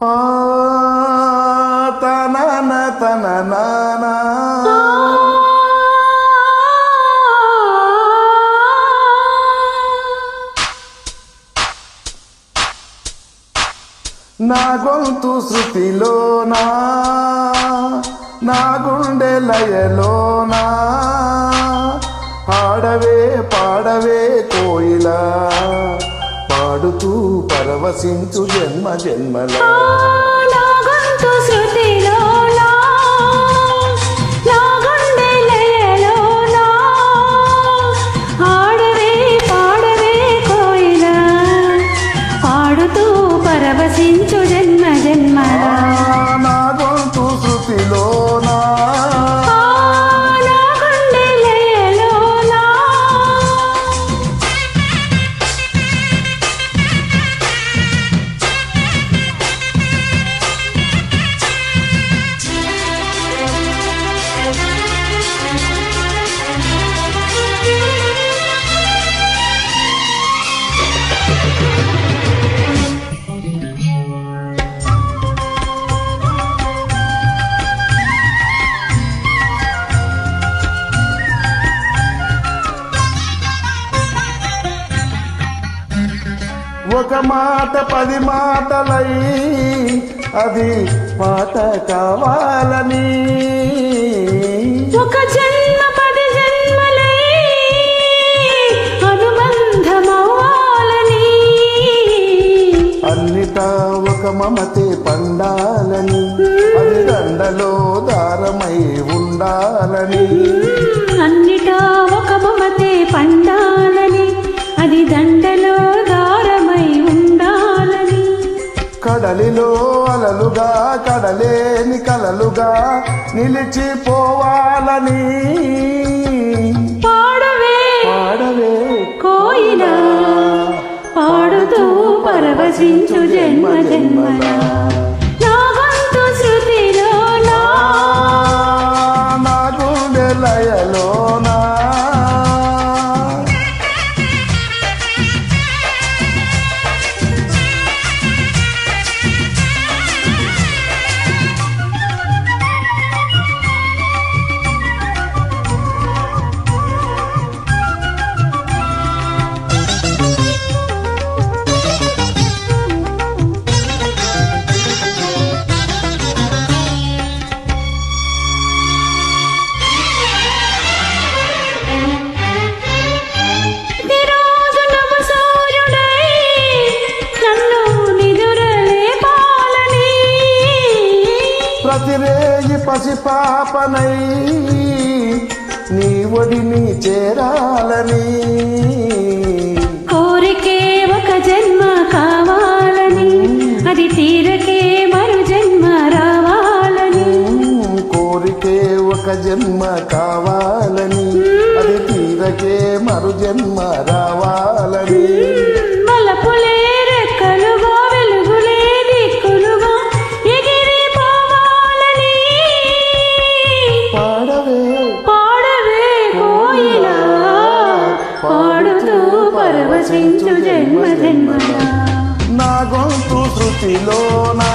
ఆ తన నానా నా గొంతు శృతిలోనా నా గుండె లయలోనా పాడవే పాడవే కోయిలా. పాడుతూ పరవశించు జన్మ జన్మల. పరవశించు ఒక మాట పది మాటలై అది పాట కావాలని. ఒక జన్మ పది జన్మలై అనుబంధమవ్వాలని. అన్నిటా ఒక మమతే పండాలని అది దండలో దారమై ఉండాలని. అన్నిటా ఒక మమతే పండాలని కడలిలో అలలుగా కడలేని కలలుగా నిలిచిపోవాలని. పాడవే పాడవే కోయిలా పాడుతూ పరవశించు జన్మ జన్మల. నా గుండె లయలోనా ప్రతిరేయి పసిపాపనై నీ ఒడిని చేరాలని. కోరికే ఒక జన్మ కావాలని అది తీరకే మరు జన్మ రావాలని. కోరికే ఒక జన్మ కావాలని అది తీరకే మరు జన్మ రావాలని. ప్రవచించు జన్మ జన్మ నా గొంతు శృతిలోనా?